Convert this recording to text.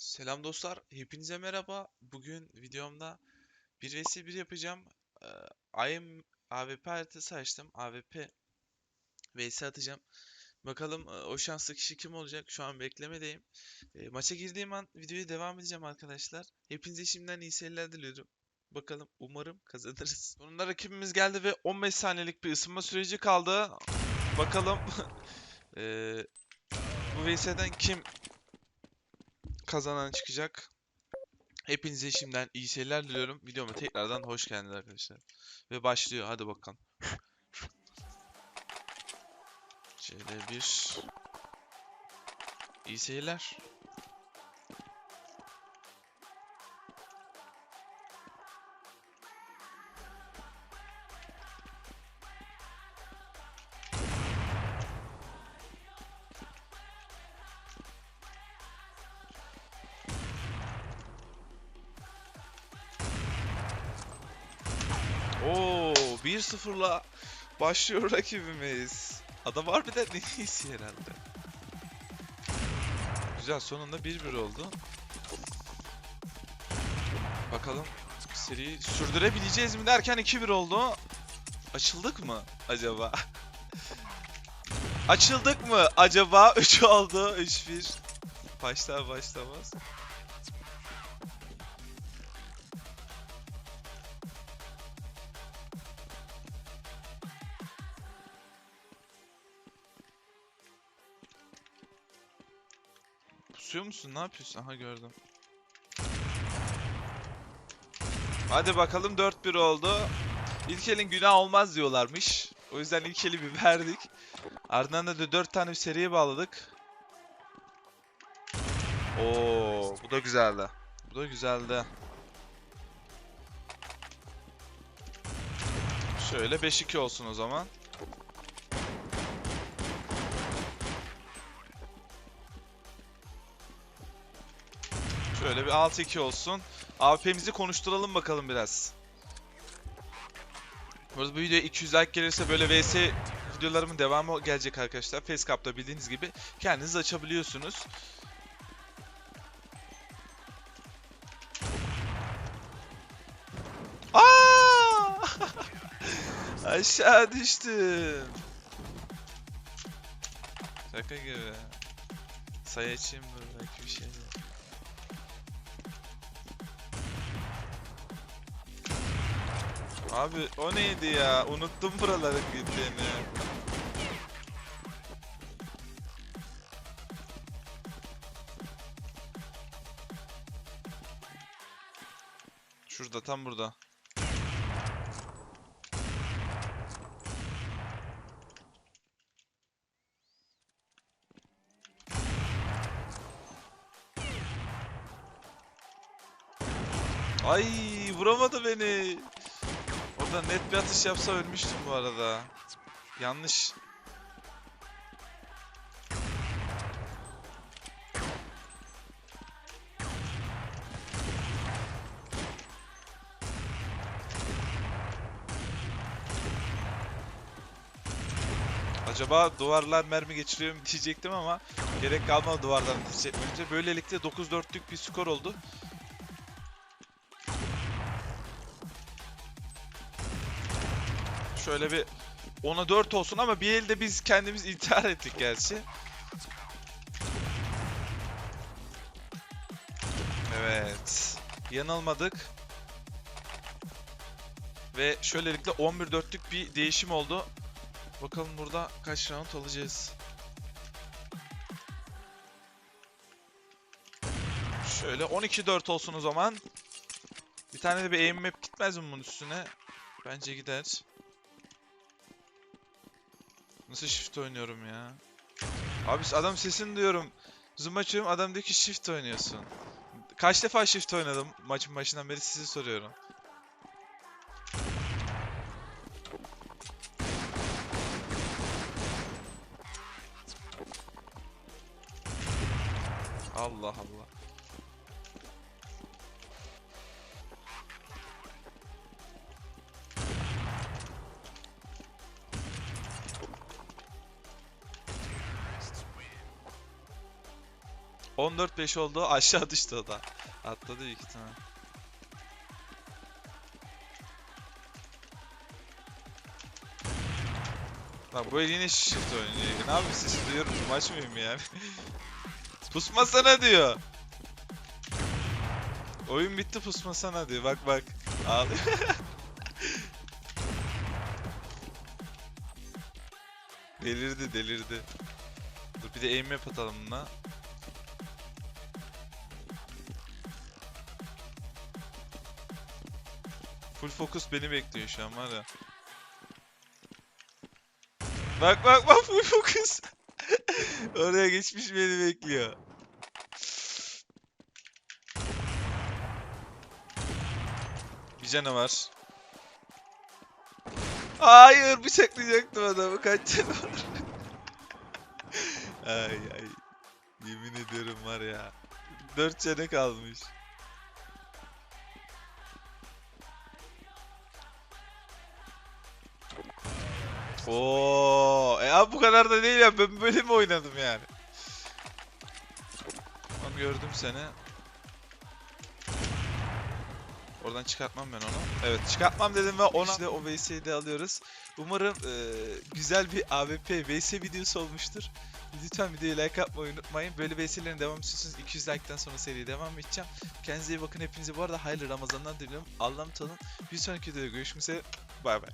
Selam dostlar, hepinize merhaba. Bugün videomda 1 vs 1 yapacağım. Ee, IM AWP haritası açtım. AWP vs atacağım. Bakalım e, o şanslı kişi kim olacak? Şu an beklemedeyim. E, maça girdiğim an videoya devam edeceğim arkadaşlar. Hepinize şimdiden iyi seyirler diliyorum. Bakalım umarım kazanırız. Sonunda rakibimiz geldi ve 15 saniyelik bir ısınma süreci kaldı. Bakalım e, bu vs'den kim kazanan çıkacak. Hepinize şimdiden iyi seyirler diliyorum. Videoma tekrardan hoş geldiniz arkadaşlar. Ve başlıyor. Hadi bakalım. Şöyle bir iyi seyirler. Oo, 1-0'la başlıyor rakibimiz. Adam harbiden en iyisi herhalde. Güzel sonunda 1-1 oldu. Bakalım seriyi sürdürebileceğiz mi derken 2-1 oldu. Açıldık mı acaba? Açıldık mı acaba? 3 oldu. 3-1. Başlar başlamaz. Pusuyor musun? Ne yapıyorsun? Aha gördüm. Hadi bakalım 4-1 oldu. İlk elin günah olmaz diyorlarmış. O yüzden ilk eli bir verdik. Ardından da 4 tane bir seriye bağladık. Oo, bu da güzeldi. Bu da güzeldi. Şöyle 5-2 olsun o zaman. Şöyle bir 6-2 olsun. AWP'mizi konuşturalım bakalım biraz. Bu arada bu videoya 200 like gelirse böyle VS videolarımın devamı gelecek arkadaşlar. Facecap'ta bildiğiniz gibi kendiniz açabiliyorsunuz. Aa! Aşağı düştüm. Şaka gibi. Sayacağım dur belki bir şey. Abi o neydi ya? Unuttum buraların gittiğini. Şurada tam burada. Ay vuramadı beni. Orada net bir atış yapsa ölmüştüm bu arada. Yanlış. Acaba duvarlar mermi geçiriyor mu diyecektim ama gerek kalmadı duvardan etmeyince. Böylelikle 9-4'lük bir skor oldu. Şöyle bir 10'a 4 olsun ama bir elde biz kendimiz intihar ettik gerçi. Evet. Yanılmadık. Ve şöylelikle 11-4'lük bir değişim oldu. Bakalım burada kaç round alacağız. Şöyle 12-4 olsun o zaman. Bir tane de bir aim map gitmez mi bunun üstüne? Bence gider. Nasıl shift oynuyorum ya? Abi adam sesini duyuyorum. Zoom açıyorum adam diyor ki shift oynuyorsun. Kaç defa shift oynadım maçın başından beri size soruyorum. Allah Allah. 14-5 oldu. Aşağı düştü o da. Atladı büyük ihtimal. Bak bu el yine shift oynuyor. Ne yapayım sesi duyuyorum. Maç mıyım yani? Pusmasana diyor. Oyun bitti pusmasana diyor. Bak bak. Ağlıyor. delirdi delirdi. Dur bir de aim map atalım buna. Full focus beni bekliyor şu an var ya. Bak bak bak full focus. Oraya geçmiş beni bekliyor. Bir canavar. Hayır bıçaklayacaktım adamı kaç canı var. ay ay. Yemin ediyorum var ya. Dört canı kalmış. Oo, e abi bu kadar da değil ya. Ben böyle mi oynadım yani? Tamam gördüm seni. Oradan çıkartmam ben onu. Evet çıkartmam dedim ve ona işte o VS'yi de alıyoruz. Umarım e, güzel bir AWP VS videosu olmuştur. Lütfen videoyu like atmayı unutmayın. Böyle VS'lerin devam istiyorsanız 200 like'tan sonra seriye devam edeceğim. Kendinize iyi bakın hepinize. Bu arada hayırlı Ramazanlar diliyorum. Allah'ım tanın. Bir sonraki videoda görüşmek üzere. Bay bay.